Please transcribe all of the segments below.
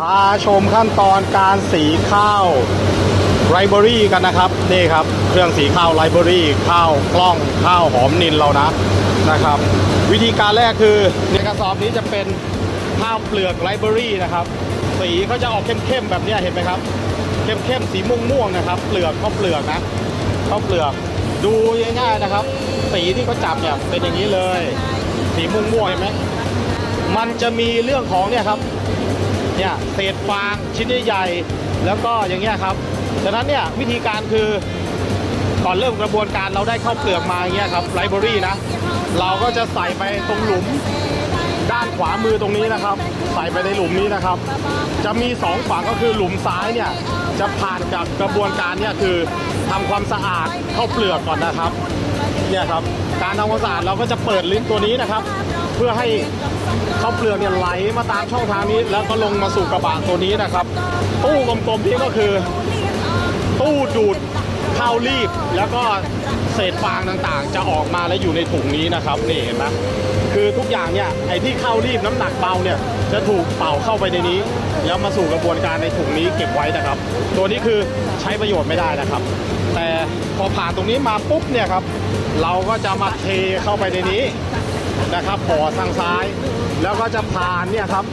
พาชมขั้นตอนการสีข้าวไรเบอรี่กันนะครับนี่ครับเครื่องสีข้าวไรเบอรี่ข้าวกล้องข้าวหอมนินเรานะนะครับ วิธีการแรกคือในกระสอบนี้จะเป็นข้าวเปลือกไรเบอรี่นะครับสีเขาจะออกเข้มๆแบบนี้เห็นไหมครับ เข้มๆสีม่วงๆนะครับ เปลือกข้าวเปลือกนะข้าวเปลือกดูง่ายๆนะครับ สีที่เขาจับเนี่ยเป็นอย่างนี้เลย สีม่วงๆเห็นไหมมันจะมีเรื่องของเนี่ยครับ เนี่ยเศษฟางชิ้นใหญ่ๆแล้วก็อย่างเงี้ยครับดังนั้นเนี่ยวิธีการคือก่อนเริ่มกระบวนการเราได้เข้าเปลือกมาอย่างเงี้ยครับไลบรารีนะ เราก็จะใส่ไปตรงหลุมด้านขวามือตรงนี้นะครับ ใส่ไปในหลุมนี้นะครับ จะมีสองฝั่งก็คือหลุมซ้ายเนี่ยจะผ่านกับกระบวนการเนี่ยคือทำความสะอาดเข้าเปลือกก่อนนะครับเนี่ยครับการทำความสะอาดเราก็จะเปิดลิ้นตัวนี้นะครับ เพื่อให้ข้าวเปลือกเนี่ยไหลมาตามช่องทางนี้ แล้วก็ลงมาสู่กระบะตัวนี้นะครับ ตู้กลมๆนี้ก็คือ ตู้ดูดข้าวรีบ แล้วก็เศษฟางต่างๆ จะออกมาแล้วอยู่ในถุงนี้นะครับนี่เห็นไหมคือทุกอย่างเนี่ยไอ้ที่ข้าวรีบน้ำหนักเบาเนี่ยจะถูกเป่าเข้าไปในนี้ แล้วมาสู่กระบวนการในถุงนี้เก็บไว้นะครับ ตัวนี้คือใช้ประโยชน์ไม่ได้นะครับ แต่พอผ่านตรงนี้มาปุ๊บเนี่ยครับ เราก็จะมาเทเข้าไปในนี้ นะครับห่อทางซ้าย แล้วก็จะผ่านเนี่ยครับ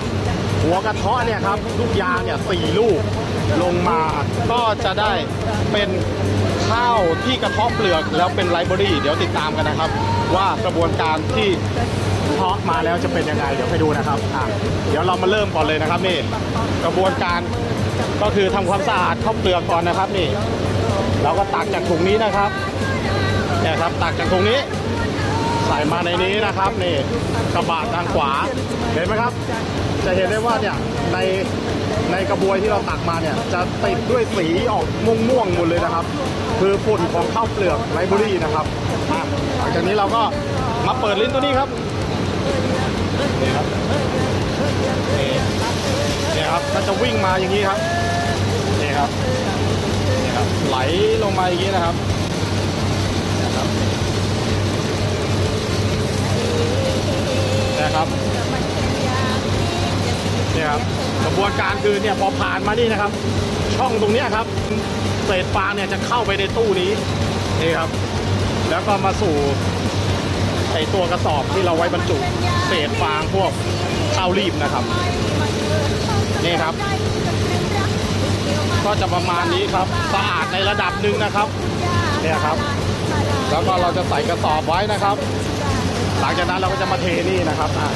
หัวกระเทาะเนี่ยครับลูกยางเนี่ยสี่ลูกลงมาก็จะได้เป็นข้าวที่กระเทาะเปลือกแล้วเป็นไลบรารีเดี๋ยวติดตามกันนะครับ ว่ากระบวนการที่เพาะมาแล้วจะเป็นยังไงเดี๋ยวไปดูนะครับอะเดี๋ยวเรามาเริ่มก่อนเลยนะครับนี่ กระบวนการก็คือทำความสะอาดข้าวเปลือกก่อนนะครับนี่เราก็ตักจากถุงนี้นะครับเนี่ยครับตักจากถุงนี้ ใส่มาในนี้นะครับนี่กระบะทางขวาเห็นไหมครับ จะเห็นได้ว่าเนี่ยในในกระบวยที่เราตักมาเนี่ยจะติดด้วยสีออกม่วงๆหมดเลยนะครับ คือฝุ่นของข้าวเปลือกไรบอรี่นะครับหลังจากนี้เราก็มาเปิดลิ้นตัวนี้ครับนี่ครับนี่ครับมันจะวิ่งมาอย่างนี้ครับนี่ครับนี่ครับไหลลงมาอย่างนี้นะครับนะครับ ครับเนี่ยครับกระบวนการคือเนี่ยพอผ่านมานี่นะครับ ช่องตรงเนี้ยครับเศษฟางเนี่ยจะเข้าไปในตู้นี้นี่ครับ แล้วก็มาสู่ไอตัวกระสอบที่เราไว้บรรจุเศษฟางพวกข้าวรีบนะครับนี่ครับ ก็จะประมาณนี้ครับสะอาดในระดับหนึ่งนะครับเนี่ยครับ แล้วก็เราจะใส่กระสอบไว้นะครับ หลังจากนั้นเราก็จะมาเทนี่นะครับอะ